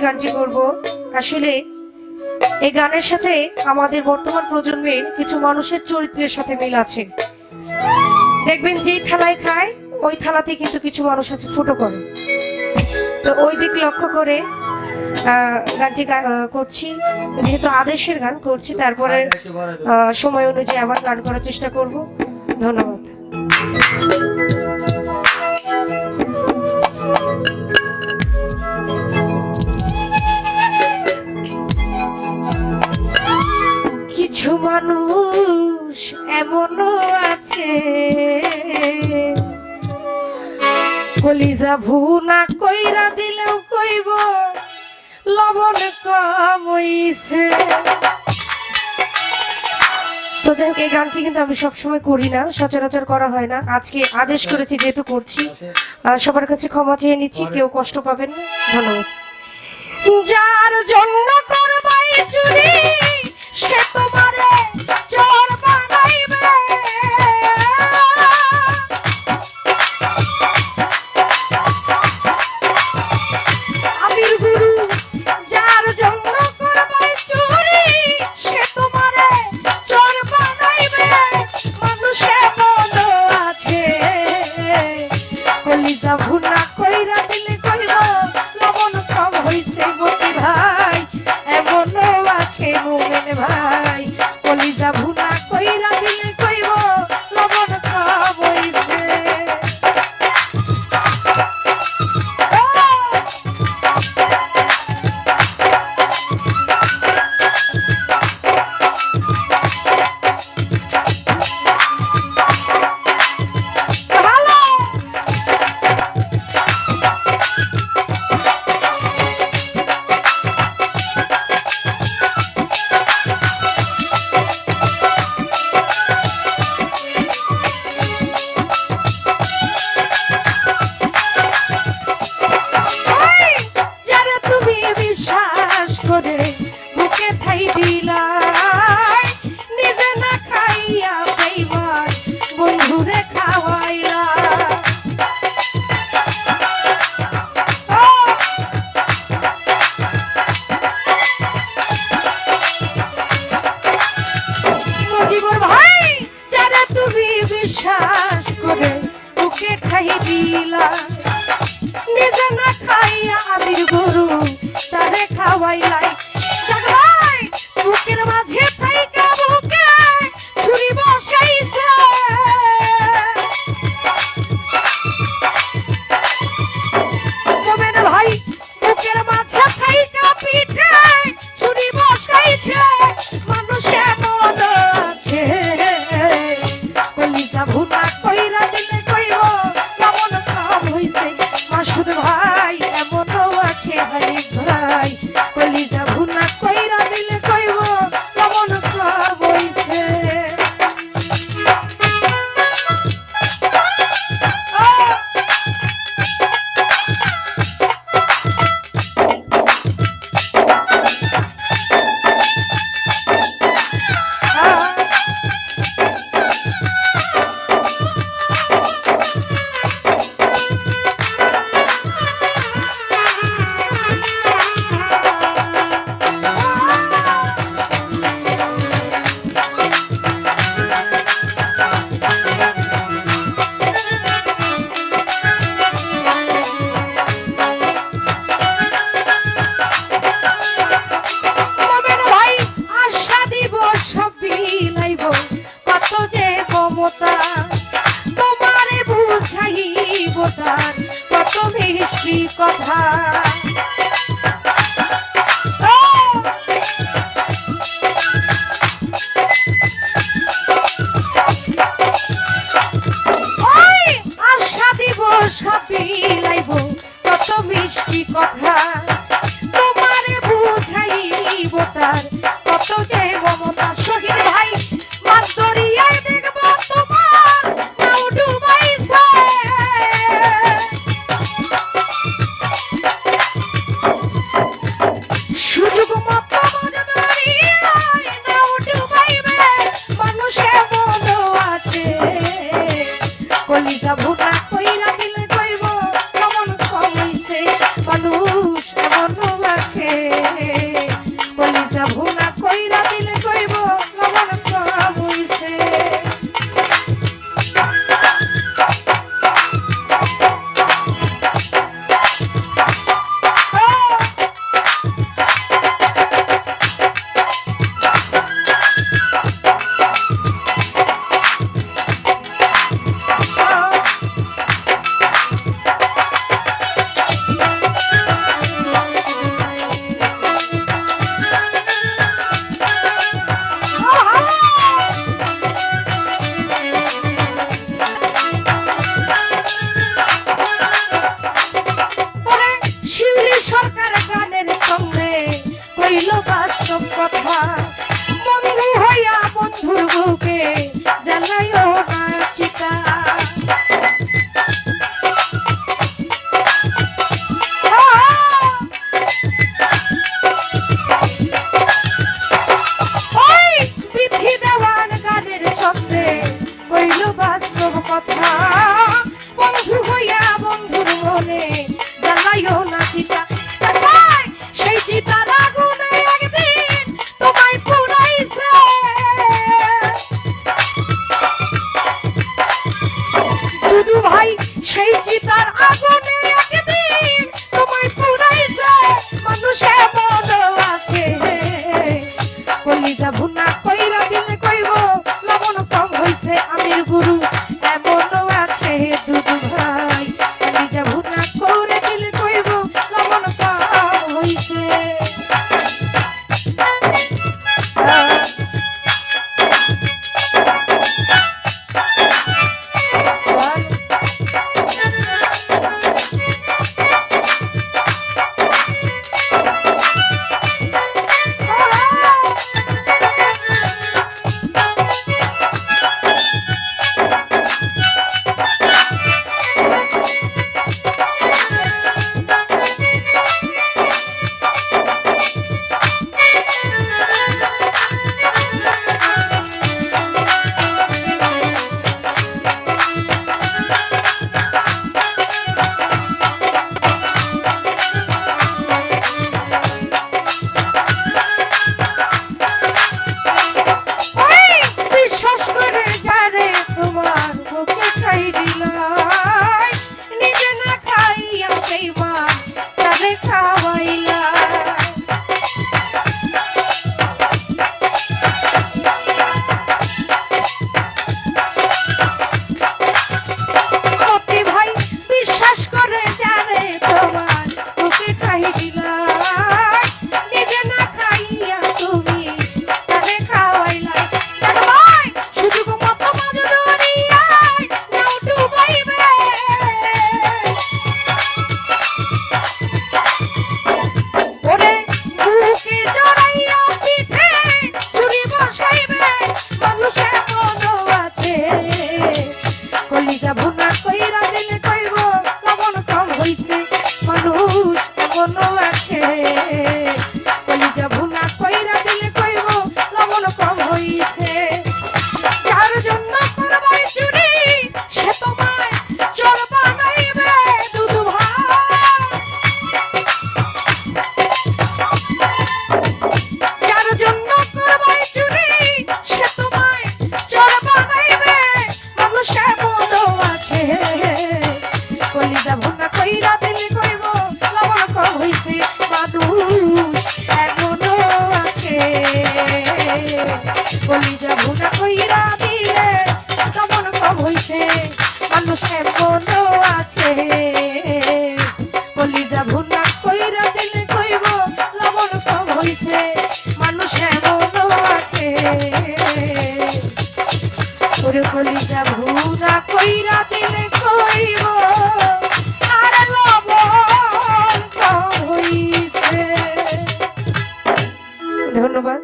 গানটি করব। আসলে এই গানের সাথে আমাদের বর্তমান প্রজন্মের কিছু মানুষের চরিত্রের সাথে মিল আছে। দেখবেন যেই থালায় খায় ওই থালাতে কিন্তু কিছু মানুষ আছে ফুটো করে। তো ওই দিক লক্ষ্য করে আহ, গানটি করছি। যেহেতু আদেশের গান করছি তারপরে সময় অনুযায়ী আবার গান করার চেষ্টা করব। ধন্যবাদ। কলিজা ভুনা কইরা দিলেও কইব, লবণ কমইছে তো যাই হোক, এই গানটি কিন্তু আমি সবসময় করি না, সচরাচর করা হয় না। আজকে আদেশ করেছি, যেহেতু করছি। সবার কাছে ক্ষমা চেয়ে নিচ্ছি, কেউ কষ্ট পাবেন না। ধন্যবাদ। যার জন্য করবাই চুরি, সে তোমারে দিলা। নিজে না খাইয়া আবির গরু তারে খাওয়াইলাই। মিষ্টি কথা। সব বিলাইব কত মিষ্টি কথা। কলিজা ভুনা কইরা দিলে, কেমন কম হইছে মানুষ এমন আছে। কলিজা ভুনা কইরা দিলে কইব লবণ কম হইছে মানুষ এমন আছে। ওরে কলিজা ভুনা কইরা দিলে কইব ধন্যবাদ।